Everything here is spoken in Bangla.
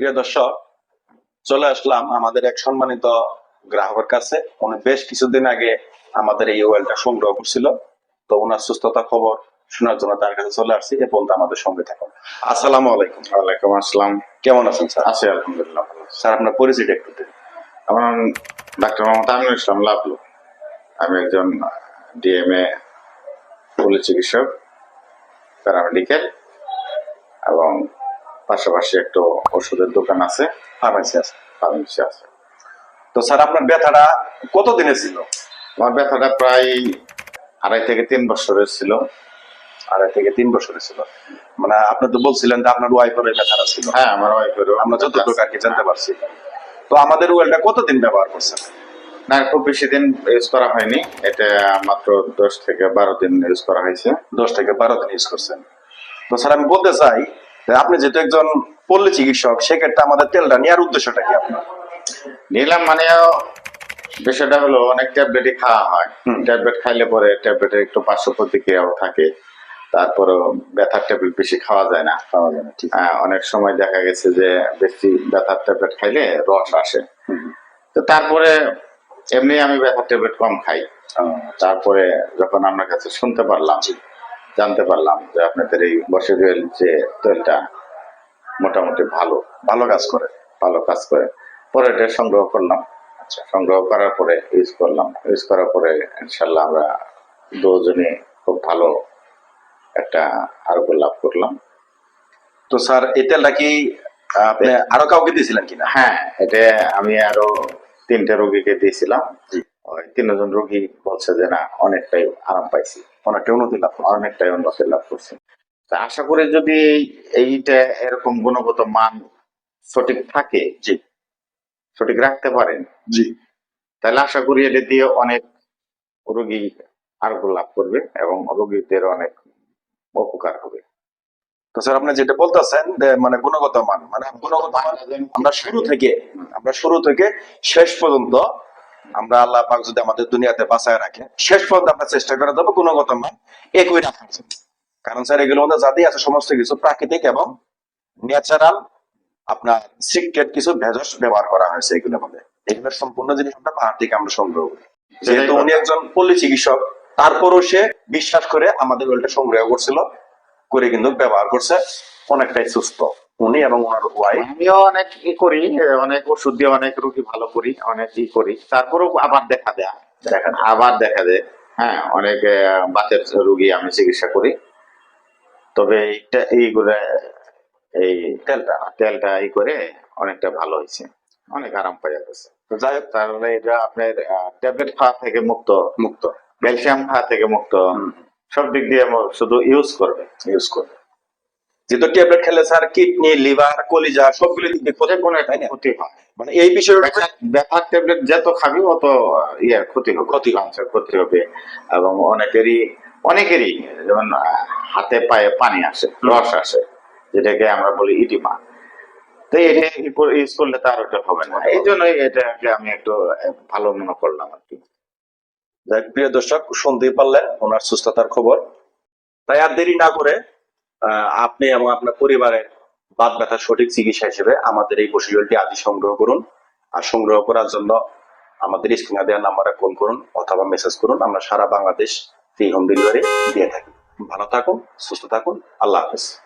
প্রিয় দর্শক চলে আসলাম আমাদের এক সম্মানিত গ্রাহকের কাছে। উনি বেশ কিছুদিন আগে আমাদের এই ওয়েলটা সংগ্রহ করছিল। তো ওনার সুস্থতা খবর শোনার জন্য তার কাছে চলে আসছি। এ পর্যন্ত আমাদের সঙ্গে থাকুন। আসসালামু আলাইকুম। ওয়ালাইকুম আসসালাম। কেমন আছেন স্যার? আছি আলহামদুলিল্লাহ স্যার আপনার পরিচিত একটু দিন। আমার নাম ডাক্তার মোহাম্মদ আমিনুল ইসলাম লাভলু আমি একজন ডিএমএ পুলিশ চিকিৎসক প্যারামেডিক্যাল এবং পাশাপাশি একটু ওষুধের দোকান আছে ফার্মেসি আছে ফার্মেসি আছে। তো স্যার আপনার ব্যথাটা কত দিনে ছিল? আমার ব্যথাটা প্রায় আড়াই থেকে তিন বছরের ছিল। আড়াই থেকে তিন বছরের ছিল। মানে আপনি তো বলছিলেন যে আপনার ওয়াইফের ব্যথাটা ছিল। হ্যাঁ আমার ওয়াইফেরও আমরা যতটুকু আর কি জানতে পারছি। তো আমাদের ওয়েলটা কতদিন ব্যবহার করছেন? না খুব বেশি দিন ইউজ করা হয়নি। এটা মাত্র দশ থেকে বারো দিন ইউজ করা হয়েছে। দশ থেকে বারো দিন ইউজ করছেন। তো স্যার আমি বলতে চাই আপনি যেহেতু একজন পল্লী চিকিৎসক সেক্ষেত্রে আমাদের তেলটা নেওয়ার উদ্দেশ্যটা কি আপনার? নিলাম মানে বিষয়টা হলো অনেক ট্যাবলেটই খাওয়া হয়। ট্যাবলেট খাইলে পরে ট্যাবলেটের একটু পার্শ্ব প্রতিক্রিয়াও থাকে। তারপরে ব্যথার ট্যাবলেট বেশি খাওয়া যায় না। খাওয়া যাবে ঠিক। আহ, অনেক সময় দেখা গেছে যে বেশি ব্যথার ট্যাবলেট খাইলে রস আসে। তো তারপরে এমনি আমি ব্যথার ট্যাবলেট কম খাই। তারপরে যখন আপনার কাছে শুনতে পারলাম জানতে পারলাম যে আপনাদের এই বসে যে তেলটা মোটামুটি ভালো ভালো কাজ করে ভালো কাজ করে। পরে এটা সংগ্রহ করলাম। আচ্ছা সংগ্রহ করার পরে ইউজ করলাম। ইউজ করার পরে ইনশাল্লাহ আমরা দুজনে খুব ভালো একটা আরোগ্য লাভ করলাম। তো স্যার এই তেলটা কি আপনি আরও কাউকে দিয়েছিলেন কিনা? হ্যাঁ এটা আমি আরও তিনটে রোগীকে দিয়েছিলাম। ওই তিনজন রোগী বলছে যে না অনেকটাই আরাম পাইছি। অনেকটা উন্নতি লাভ। অনেকটাই উন্নতি লাভ করছি। তা আশা করি যদি এইটা এরকম গুণগত মান সঠিক থাকে জি। সঠিক রাখতে পারেন জি। তাহলে আশা করি এটা দিয়ে অনেক রোগী আরোগ্য লাভ করবে এবং রোগীদের অনেক উপকার হবে। তো স্যার আপনি যেটা বলতেছেন মানে গুণগত মান মানে গুণগত মান আমরা শুরু থেকে আমরা শুরু থেকে শেষ পর্যন্ত আমরা আল্লাহ পাক যদি আমাদের দুনিয়াতে বাঁচায় রাখে শেষ পর্যন্ত আমরা চেষ্টা করে দেবো গুণগত মান একই রাখার জন্য কারণ? স্যার এগুলোর মধ্যে যাতেই আছে সমস্ত কিছু প্রাকৃতিক এবং ন্যাচারাল আপনার সিক্রেট কিছু ভেষজ ব্যবহার করা হয়েছে এগুলোর মধ্যে। এগুলোর সম্পূর্ণ জিনিস আমরা পাহাড় থেকে আমরা সংগ্রহ করি। যেহেতু উনি একজন পল্লী চিকিৎসক তারপরও সে বিশ্বাস করে আমাদের ওয়েলটা সংগ্রহ করছিল করে কিন্তু ব্যবহার করছে অনেকটাই সুস্থ। উনি এবং ওনার ওয়াইফ আমিও অনেক ই করি অনেক ওষুধ দিয়ে অনেক রোগী ভালো করি অনেক ই করি। তারপরেও আবার দেখা দেয়। দেখেন আবার দেখা দেয়। হ্যাঁ অনেক বাতের রোগী আমি চিকিৎসা করি। তবে এইটা এইগুলো এই তেলটা তেলটা ই করে অনেকটা ভালো হয়েছে। অনেক আরাম পাওয়া গেছে। তো যাই হোক তাহলে এটা আপনার ট্যাবলেট খাওয়া থেকে মুক্ত। মুক্ত। ক্যালসিয়াম খাওয়া থেকে মুক্ত। সব দিক দিয়ে শুধু ইউজ করবে ইউজ করবে। যেহেতু ট্যাবলেট খেলে স্যার কিডনি লিভার কলিজা সবগুলো দিক দিয়ে ক্ষতি হয় মানে এই বিষয়টা ব্যথা- ট্যাবলেট যত খাবি অত ইয়ে ক্ষতি হবে ক্ষতি হবে। ক্ষতি হবে এবং অনেকেরই অনেকেরই যেমন হাতে পায়ে পানি আসে রস আসে যেটাকে আমরা বলি ইটিমা তো এটা ইউজ করলে তার ওটা হবে না। এই জন্যই এটাকে আমি একটু ভালো মনে করলাম আর কি। প্রিয় দর্শক শুনতেই পারলেন ওনার সুস্থতার খবর। তাই আর দেরি না করে আপনি এবং আপনার পরিবারের বাদ ব্যথার সঠিক চিকিৎসা হিসেবে আমাদের এই বসিরটি আদি সংগ্রহ করুন। আর সংগ্রহ করার জন্য আমাদের স্ক্রিনে দেওয়ার নাম্বারে কল করুন অথবা মেসেজ করুন। আমরা সারা বাংলাদেশ ফ্রি হোম ডেলিভারি দিয়ে থাকি। ভালো থাকুন, সুস্থ থাকুন। আল্লাহ হাফেজ।